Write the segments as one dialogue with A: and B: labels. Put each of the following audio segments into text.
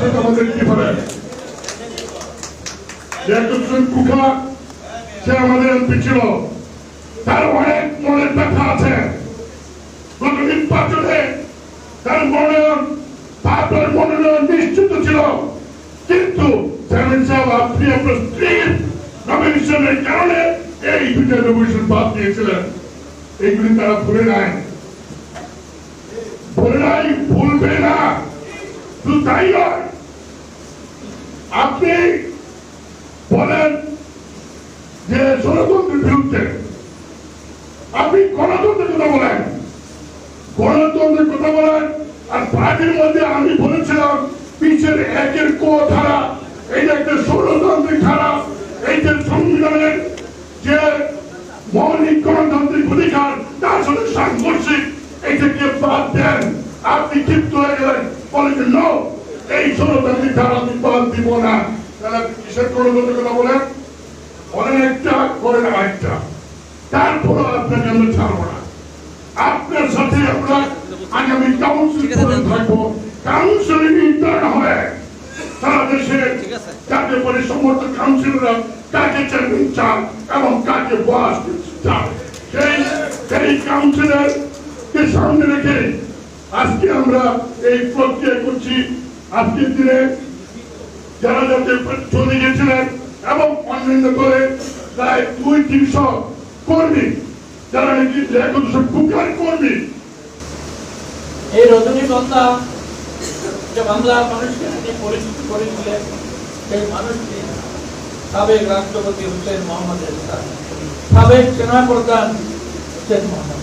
A: সাথে আমাদের ডিফারেন্স একজন কুকা, সে আমাদের এমপি ছিল। তার অনেক মনের ব্যথা আছে। নির্বাচনে তার মনোনয়ন আপনার মনোনয়ন নিশ্চিত ছিল। কিন্তু তারা নাই, ভুলবে না। শুধু তাই নয় আপনি বলেন যে ষড়যন্ত্রের বিরুদ্ধে আপনি গণতন্ত্রের কথা বলেন। গণতন্ত্রের কথা বলেন আর পার্টির মধ্যে আমি বলেছিলাম পিছের একের কো ধারা এইটা একটা ষড়যন্ত্রের ধারা এইটা সংবিধানের যে মৌলিক গণতান্ত্রিক অধিকার তার সাথে সাংঘর্ষিক এইটাকে বাদ দেন। আপনি ক্ষিপ্ত হয়ে গেলেন। বলেন no, এই ষড়যন্ত্রিক ধারা আমি বাদ দিব না। আপনি কিসের গণতন্ত্রের কথা বলেন? বলেন একটা করেন আরেকটা। তারপরে আপনাকে আমরা ছাড়বো না। আপনার সাথে আমরা আগামী কাউন্সিল করে থাকব। কাউন্সিলে হবে সারা দেশে পরিসম্মত কাউন্সিলরা কাকে চেয়ারম্যান চান এবং কাকে বস চান। সেই সেই সামনে রেখে আজকে আমরা এই প্রক্রিয়া করছি। আজকের দিনে যারা যাতে চলে গেছিলেন এবং অন্যান্য করে প্রায় দুই তিনশো কর্মী, যারা নাকি একশো কুকার কর্মী।
B: এই রজনীগন্ধা যে বাংলার মানুষকে তিনি পরিচিত করেছিলেন, সেই মানুষটি সাবেক রাষ্ট্রপতি হুসেন মোহাম্মদ এরশাদ, সাবেক সেনাপ্রধান হুসেন মোহাম্মদ।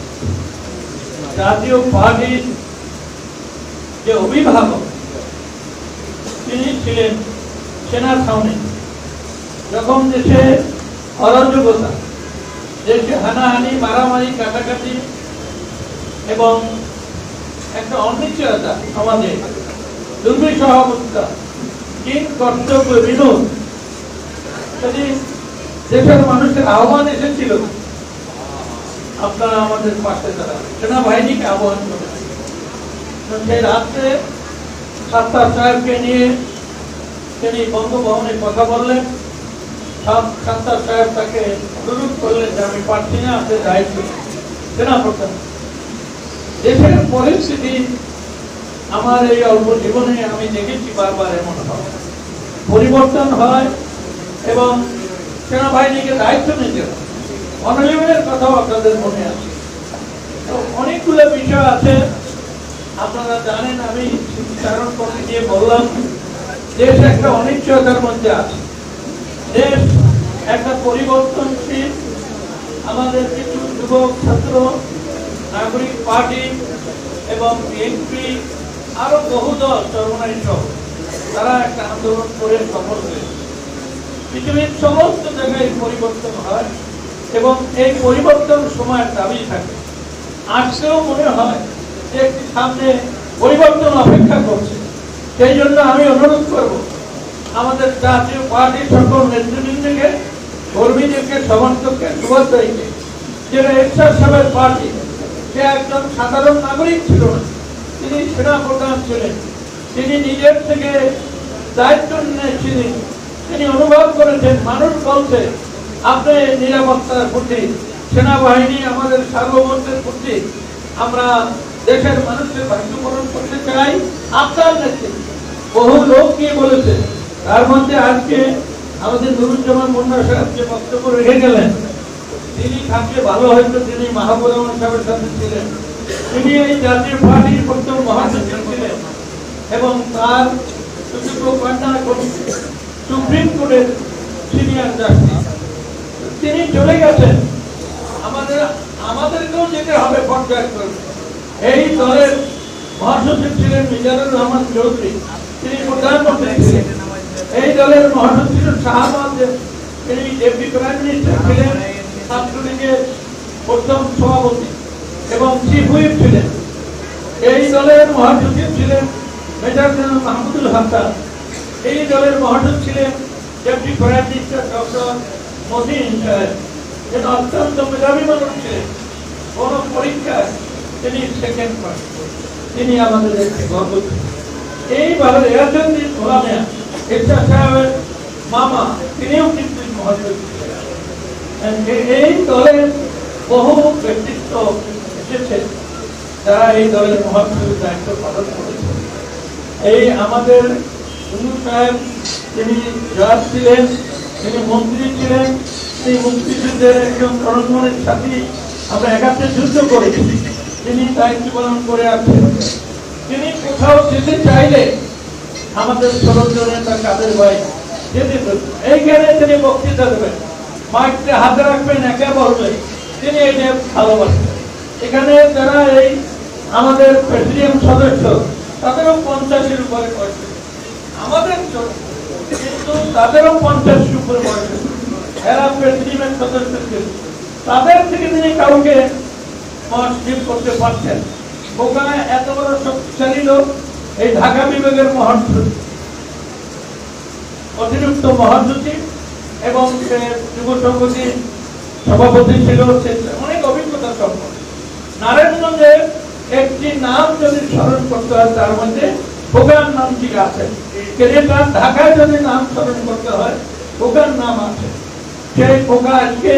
B: জাতীয় পার্টির যে অভিভাবক তিনি ছিলেন সেনা ছাউনি যখন দেশে অরাজকতা, দেশে হানাহানি, মারামারি, কাটাকাটি এবং একটা অনিশ্চয়তা আমাদের দুর্বিষহ অবস্থা তিন কর্তব্য বিনোদ সেদিন দেশের মানুষের আহ্বান এসেছিল। আপনারা আমাদের পাশে তারা সেনাবাহিনীকে আহ্বান করেছে সেই রাত্রে সাত্তার সাহেবকে নিয়ে তিনি বঙ্গভবনে কথা বললেন। সাহেব তাকে অনুরোধ করলেন যে আমি পারছি না, সে দায়িত্ব দেশের পরিস্থিতি আমার এই অল্প জীবনে আমি দেখেছি বারবার এমন হয়। পরিবর্তন হয় এবং সেনাবাহিনীকে দায়িত্ব নিতে হয়। অনলিমিনের কথাও আপনাদের মনে আছে। অনেকগুলো বিষয় আছে। আপনারা জানেন, আমি কারণ করতে গিয়ে বললাম, দেশ একটা অনিশ্চয়তার মধ্যে আছে। দেশ একটা পরিবর্তনশীল, আমাদের কিছু যুবক, ছাত্র, নাগরিক পার্টি এবং বিএনপি আরও বহু দল, চরমনাই সহ, তারা একটা আন্দোলন করে সফল হয়েছে। পৃথিবীর সমস্ত জায়গায় পরিবর্তন হয় এবং এই পরিবর্তন সময়ের দাবি থাকে। আজকেও মনে হয় একটি সামনে পরিবর্তন অপেক্ষা করছে। সেই জন্য আমি অনুরোধ করব, আমাদের জাতীয় পার্টির সকল নেতৃবৃন্দকে, কর্মীদেরকে, সমর্থককে শুভেচ্ছাইকে যেটা এরশাদ সাহেবের পার্টি, সে একজন সাধারণ নাগরিক ছিল না, তিনি সেনা প্রধান ছিলেন। তিনি নিজের থেকে দায়িত্ব নিয়েছিলেন। তিনি অনুভব করেছেন, মানুষ বলছে, আপনি নিরাপত্তার প্রতি সেনাবাহিনী আমাদের সার্বভৌমত্বের প্রতি আমরা দেশের ভাগ্যপূরণ করতে চাই আপনার বহু বলেছে, তার মধ্যে আজকে আমাদের নুরুজ্জামান সাহেব যে বক্তব্য রেখে গেলেন, তিনি থাকলে ভালো হয়তো তিনি সাহেবের সাথে ছিলেন। তিনি এই জাতীয় পার্টির প্রথম মহাসচিব ছিলেন এবং তার সুপ্রিম কোর্টের সিনিয়র জাস্টিস। তিনি চলে গেছেন। আমাদের আমাদেরকেও যেতে হবে পর্যায়ক্রমে এই দলের মহাসচিব ছিলেন মিজানুর রহমান চৌধুরী। তিনি প্রধানমন্ত্রী ছিলেন। এই দলের মহাসচিব শাহবাজ, তিনি ডেপুটি প্রাইম মিনিস্টার ছিলেন, ছাত্রলীগের প্রথম সভাপতি এবং চিফ হুইপ ছিলেন। এই দলের মহাসচিব ছিলেন মাহমুদুল হাসান। এই দলের মহাসচিব ছিলেন ডেপুটি প্রাইম মিনিস্টার ডক্টর অত্যন্ত মেধাবী মানুষ ছিলেন। পরীক্ষায় তিনি সেকেন্ড পাস তিনি আমাদের একটি গর্ব। এইভাবে এয়ারচন্দি ধোলামিয়া ইচ্ছা সাহেবের মামা, তিনিও কিন্তু এই দলের বহু ব্যক্তিত্ব এসেছে, যারা এই দলের মহাসচিবের দায়িত্ব পালন করেছে এই আমাদের কুন্নু সাহেব, তিনি জজ ছিলেন, তিনি মন্ত্রী ছিলেন এই মুক্তিযুদ্ধের একজন রণমনের সাথী। আমরা একাত্রে যুদ্ধ করেছি। তিনি দায়িত্ব পালন করে আছেন তিনি কোথাও যেতে চাইলে আমাদের সরঞ্জনের তার কাদের ভাই, যেতে। এইখানে তিনি বক্তৃতা দেবেন মাইকটা হাতে রাখবেন একে বলবে তিনি এটা ভালোবাসেন এখানে যারা এই আমাদের প্রেসিডিয়াম সদস্য, তাদেরও পঞ্চাশের উপরে হয়েছে। আমাদের কিন্তু তাদেরও পঞ্চাশের উপরে হয়েছে। এরা প্রেসিডিয়ামের সদস্য তাদের থেকে তিনি কাউকে মহাসচিব করতে পারছেন। ওখানে এত বড় শক্তিশালী লোক এই ঢাকা বিভাগের মহাসচিব। অতিরিক্ত মহাসচিব এবং সে যুব সংগঠনের সভাপতি ছিল সে অনেক অভিজ্ঞতা সম্পন্ন। নারায়ণগঞ্জের একটি নাম যদি স্মরণ করতে হয়, তার মধ্যে ভোগান নামটি আছে। কেনেটা ঢাকায় যদি নাম স্মরণ করতে হয় ভোগান নাম আছে। সেই ভোগা আজকে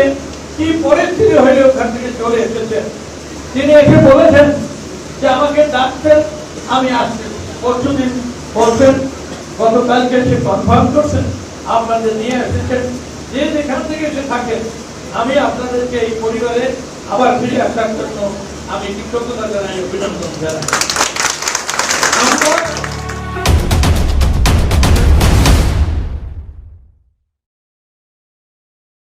B: কি পরিস্থিতি হয়ে ওখান থেকে চলে এসেছে? তিনি এসে বলেছেন যে আমাকে ডাকতেন, আমি আসছি পরশুদিন বলবেন গতকালকে সে কনফার্ম করছেন, আপনাদের নিয়ে এসেছেন। যে যেখান থেকে সে থাকেন, আমি আপনাদেরকে এই পরিবারে আবার ফিরে আসার জন্য আমি কৃতজ্ঞতা জানাই, অভিনন্দন জানাই।